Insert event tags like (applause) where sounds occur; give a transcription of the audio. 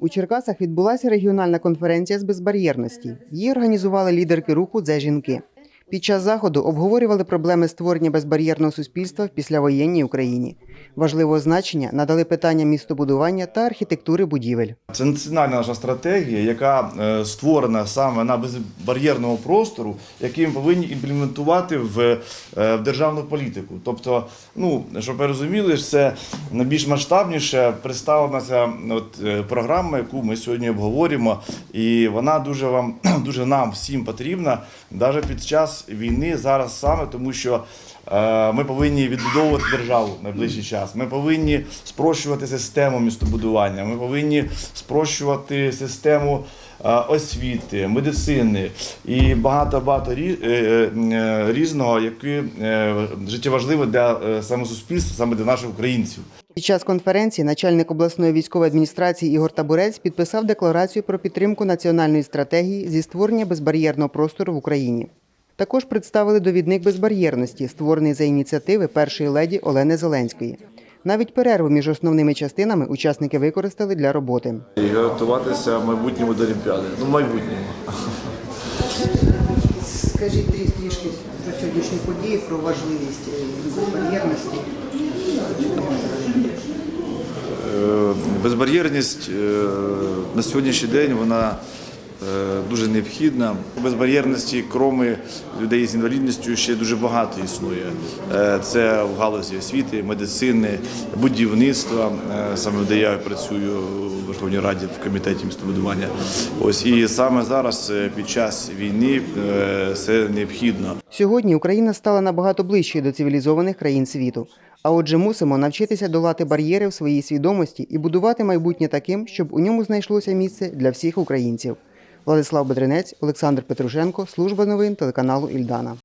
У Черкасах відбулася регіональна конференція з безбар'єрності. Її організували лідерки руху «Це жінки. Під час заходу обговорювали проблеми створення безбар'єрного суспільства в післявоєнній Україні. Важливого значення надали питання містобудування та архітектури будівель. Це національна наша стратегія, яка е, створена саме на безбар'єрного простору, який ми повинні імплементувати в, е, державну політику. Тобто, ну щоб ви розуміли, це найбільш масштабніше представлена ця е, програма, яку ми сьогодні обговорюємо, і вона дуже вам (clears throat) дуже нам всім потрібна, навіть під час війни зараз саме, тому що. Е, Ми повинні відбудовувати державу в найближчий час. Ми повинні спрощувати систему містобудування. Ми повинні спрощувати систему е, освіти, медицини і багато багато е, різного, яке життєважливе для саме суспільства, саме для наших українців. Під час конференції начальник обласної військової адміністрації Ігор Табурець підписав декларацію про підтримку національної стратегії зі створення безбар'єрного простору в Україні. Також представили довідник безбар'єрності, створений за ініціативи першої леді Олени Зеленської. Навіть перерву між основними частинами учасники використали для роботи. І готуватися майбутньому до Олімпіади. Ну, майбутньому. Скажіть трішки про сьогоднішні події, про важливість безбар'єрності. Е, Безбар'єрність е, на сьогоднішній день вона е, дуже необхідна. Безбар'єрності, кроме людей з інвалідністю, ще дуже багато існує. Е, Це в галузі освіти, медицини, будівництва, е, саме де я працюю у Верховній Раді в комітеті містобудування. Ось і саме зараз, е, під час війни, е, це необхідно. Сьогодні Україна стала набагато ближчою до цивілізованих країн світу. А отже, мусимо навчитися долати бар'єри в своїй свідомості і будувати майбутнє таким, щоб у ньому знайшлося місце для всіх українців. Владислав Бедренець, Олександр Петрушенко, служба новин телеканалу Ільдана.